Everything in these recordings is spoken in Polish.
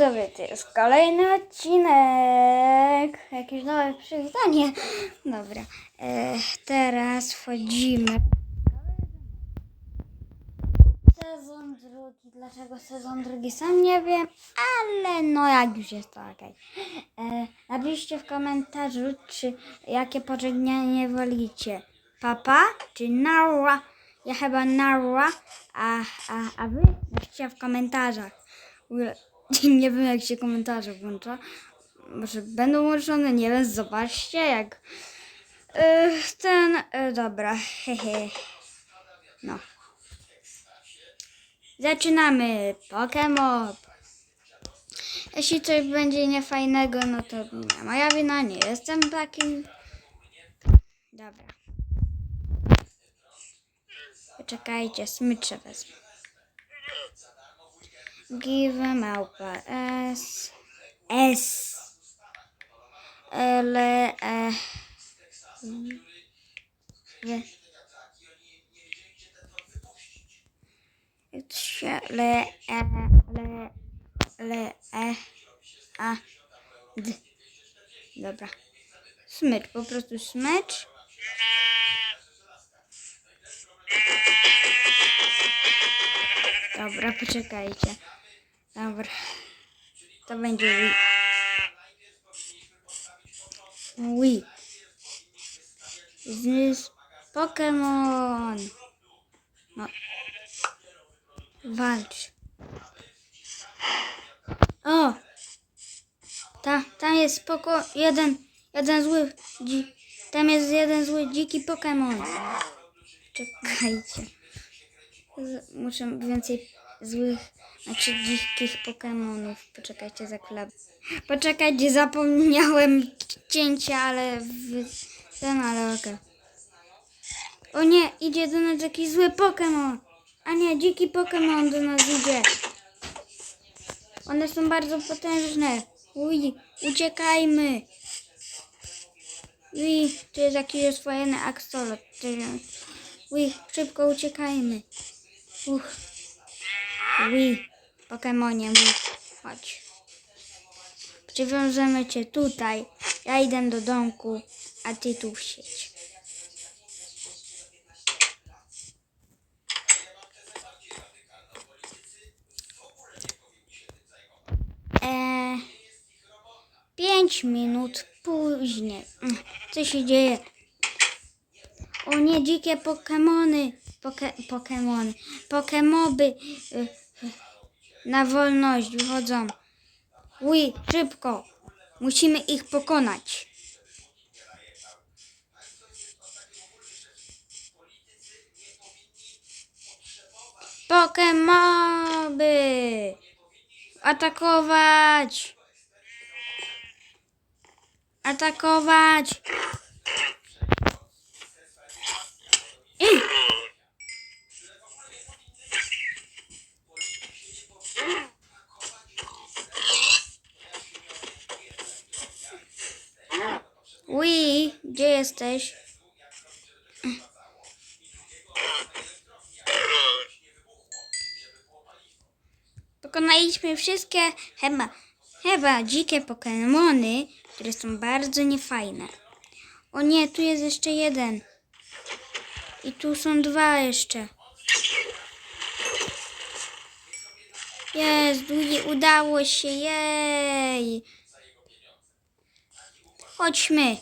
Dobra, to jest kolejny odcinek. Jakieś nowe przywitanie. Dobra, e, teraz wchodzimy. Sezon drugi. Dlaczego sezon drugi? Sam nie wiem, ale no jak już jest to okej. E, Napiszcie w komentarzu, czy jakie pożegnanie wolicie. Papa czy Nara? Ja chyba Nara, a, a, a wy napiszcie w komentarzach. Nie wiem jak się komentarze włącza. Może będą włączone, nie wiem, zobaczcie jak e, ten, e, dobra, hehe. No. Zaczynamy. Pokémon. Jeśli coś będzie niefajnego, no to nie moja wina, nie jestem takim. Dobra. Poczekajcie, smycze wezmę. Give małpa S. S. L. E. Trzy, L. E. L. L. E. A. D. Dobra. Smycz, po prostu smycz. Dobra, poczekajcie. Dobra. To będzie Wii. Wii. Z Pokémon. No. Walcz. O! Ta, tam jest spoko, jeden, jeden zły, dzi, tam jest jeden zły dziki Pokémon. Czekajcie. Z- Muszę więcej złych, znaczy dzikich Pokémonów. Poczekajcie za klap. Poczekajcie, zapomniałem cięcia, ale w... ten, ale okej. O nie, idzie do nas jakiś zły Pokémon. A nie, dziki Pokémon do nas idzie. One są bardzo potężne. Uj, uciekajmy. Uj, tu jest jakiś oswojony aksolot. Uj, szybko uciekajmy. Uch. Ui, Pokemonie, ui. Chodź. Przywiążemy cię tutaj. Ja idę do domku, a ty tu siedź. Eee, pięć minut później. Mm, Co się dzieje? O nie, dzikie Pokemony. Poke, Pokemony. Pokemoby y, na wolność wychodzą. Uj, szybko. Musimy ich pokonać. Pokemoby. Atakować. Atakować. Ej! Ui, gdzie jesteś? Pokonaliśmy wszystkie chyba, chyba dzikie Pokemony, które są bardzo niefajne. O nie, tu jest jeszcze jeden. I tu są dwa jeszcze. Jest, udało się, jej. Chodźmy.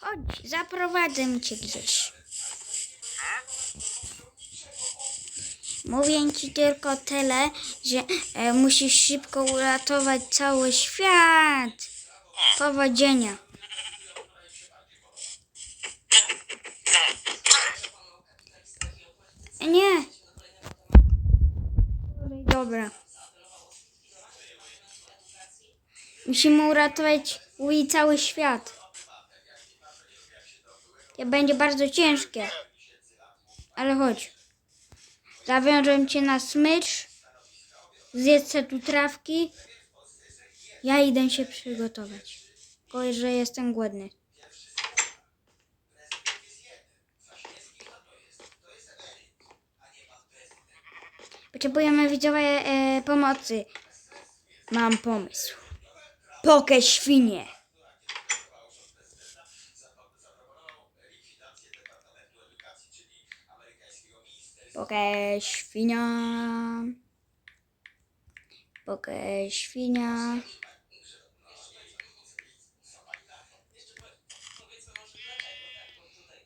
Chodź, zaprowadzę cię gdzieś. Mówię ci tylko tyle, że e, musisz szybko uratować cały świat. Powodzenia. Nie. Dobra. Musimy uratować cały świat. Będzie bardzo ciężkie. Ale chodź. Zawiążę cię na smycz. Zjedz se tu trawki. Ja idę się przygotować. tylko że jestem głodny. Potrzebujemy widzowie e, pomocy. Mam pomysł. Pokę świnie. Pokę świnia. Pokę świnia.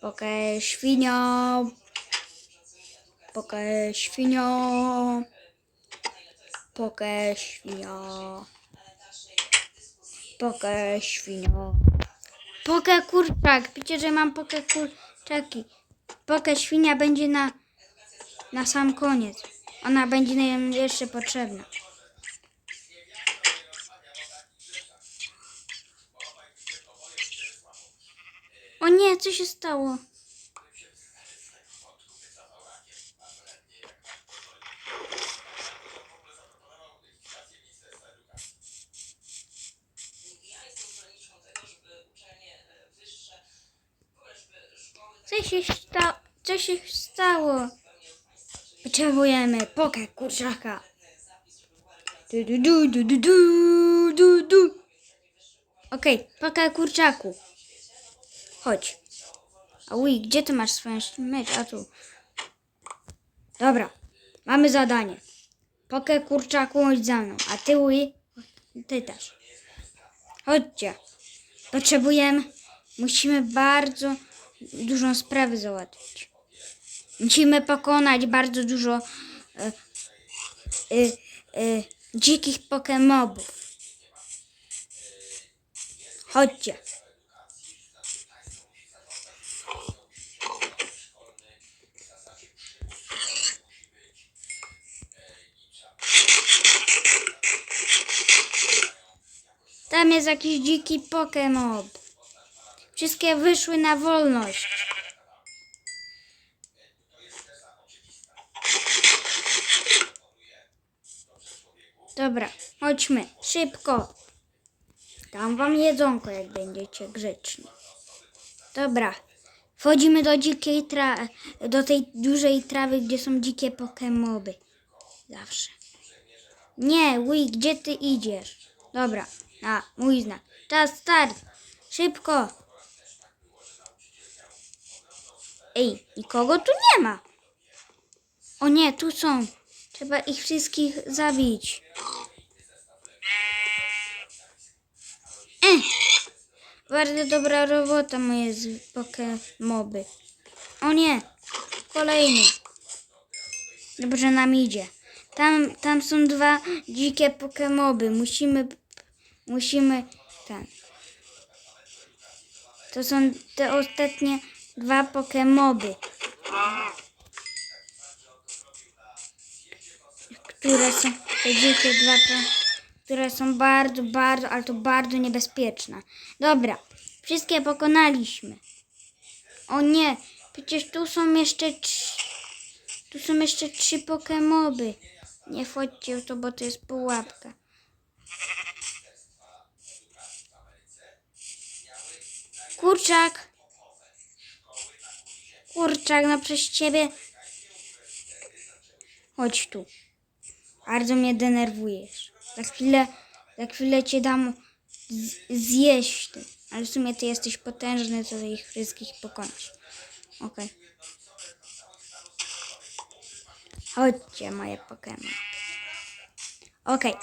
Pokę świnia. Pokę świnia. Pokę świnia. Pokę świnia. Pokę kurczak. Wiecie, że mam pokę kurczaki. Pokę świnia będzie na, na sam koniec. Ona będzie nam jeszcze potrzebna. O nie, co się stało? Co się stało? Co się stało? Potrzebujemy pokę kurczaka. Du, du, du, du, du, du, du, du. Okej, pokę kurczaku. Chodź. A uj, gdzie ty masz swoją myć? A tu. Dobra, mamy zadanie. Pokę kurczaku, chodź za mną. A ty, uj, ty też. Chodźcie. Potrzebujemy, musimy bardzo dużą sprawę załatwić. Musimy pokonać bardzo dużo e, e, e, dzikich pokemobów. Chodźcie. Tam jest jakiś dziki Pokémon. Wszystkie wyszły na wolność. Dobra, chodźmy, szybko. Dam wam jedzonko, jak będziecie grzeczni. Dobra, wchodzimy do dzikiej tra do tej dużej trawy, gdzie są dzikie pokemoby. Zawsze. Nie, Ui, gdzie ty idziesz? Dobra, a mój znak. Czas start. Szybko. Ej, nikogo tu nie ma. O nie, tu są. Trzeba ich wszystkich zabić. Eh. Bardzo dobra robota moje pokemoby. O nie, kolejny. Dobrze nam idzie. Tam, tam są dwa dzikie pokemoby. Musimy, musimy ten. To są te ostatnie dwa pokemoby. Które są te dzikie dwa, które są bardzo, bardzo, ale to bardzo niebezpieczne. Dobra, wszystkie pokonaliśmy. O nie, przecież tu są jeszcze trzy, tu są jeszcze trzy pokemoby. Nie wchodźcie w to, bo to jest pułapka. Kurczak. Kurczak, no przez ciebie. Chodź tu. Bardzo mnie denerwujesz. Za chwilę, za chwilę cię dam zjeść. Ale w sumie ty jesteś potężny, co ich wszystkich pokonać. Okej. Chodźcie, moje Pokémon. Okej.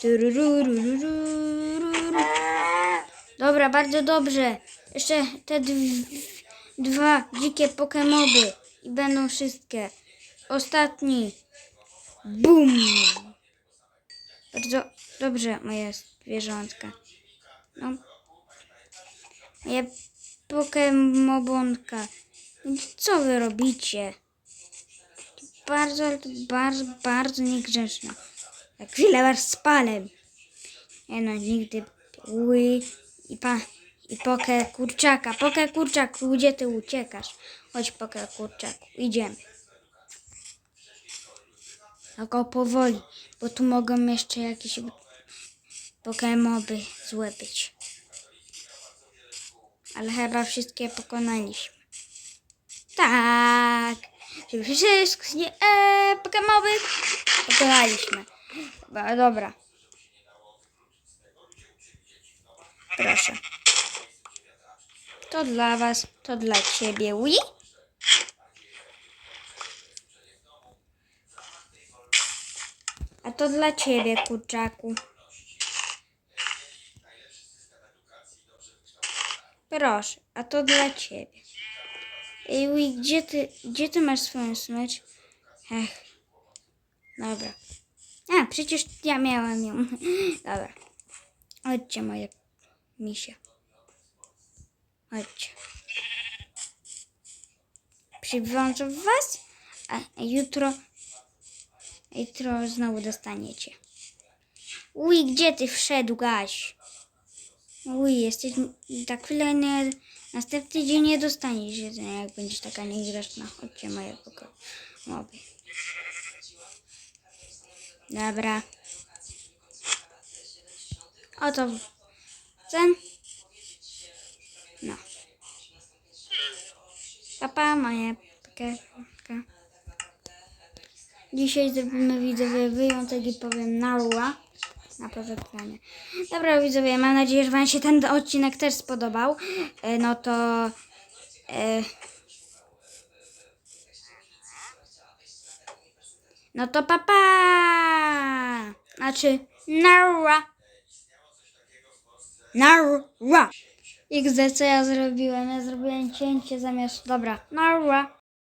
Tururururururu. Dobra, bardzo dobrze. Jeszcze te dw- dwa dzikie Pokemoby i będą wszystkie. Ostatni. Bum. Bardzo dobrze, moje zwierzątka. No. Moje Pokemobonka. Co wy robicie? Bardzo, bardzo, bardzo niegrzeczne. Za chwilę was spalę. Nie no, nigdy ły i pa i pokę kurczaka. Pokę kurczaku, gdzie ty uciekasz? Chodź pokę kurczaku, idziemy. Tylko powoli, bo tu mogą jeszcze jakieś pokemoby złe być. Ale chyba wszystkie pokonaliśmy. Tak. Wszystkie e, Pokemowych pokonaliśmy. Dobra. Proszę. To dla was, to dla ciebie, Wii. A to dla ciebie, kurczaku. Proszę, a to dla ciebie. Ej, gdzie ty, gdzie ty masz swoją smycz? Ech. Dobra. A, przecież ja miałam ją. Dobra. Chodźcie, moje misie. Chodźcie. Przywiążę was, a jutro, jutro znowu dostaniecie. Uj, gdzie ty wszedł, Gaś? Uj, jesteś tak chwilę nie, następny dzień nie dostaniesz jedzenia, jak będziesz taka niegrzeczna. Chodźcie, moje pokomowy. Dobra. Oto ten. No. Papa, moje piekarka. Dzisiaj zrobimy widzowie wyjątek i powiem narła na pożegnanie. Dobra widzowie, mam nadzieję, że wam się ten odcinek też spodobał. E, No to... E, no to papa! Znaczy narła. Narła. XD co ja zrobiłem? Ja zrobiłem cięcie zamiast... Dobra, narła.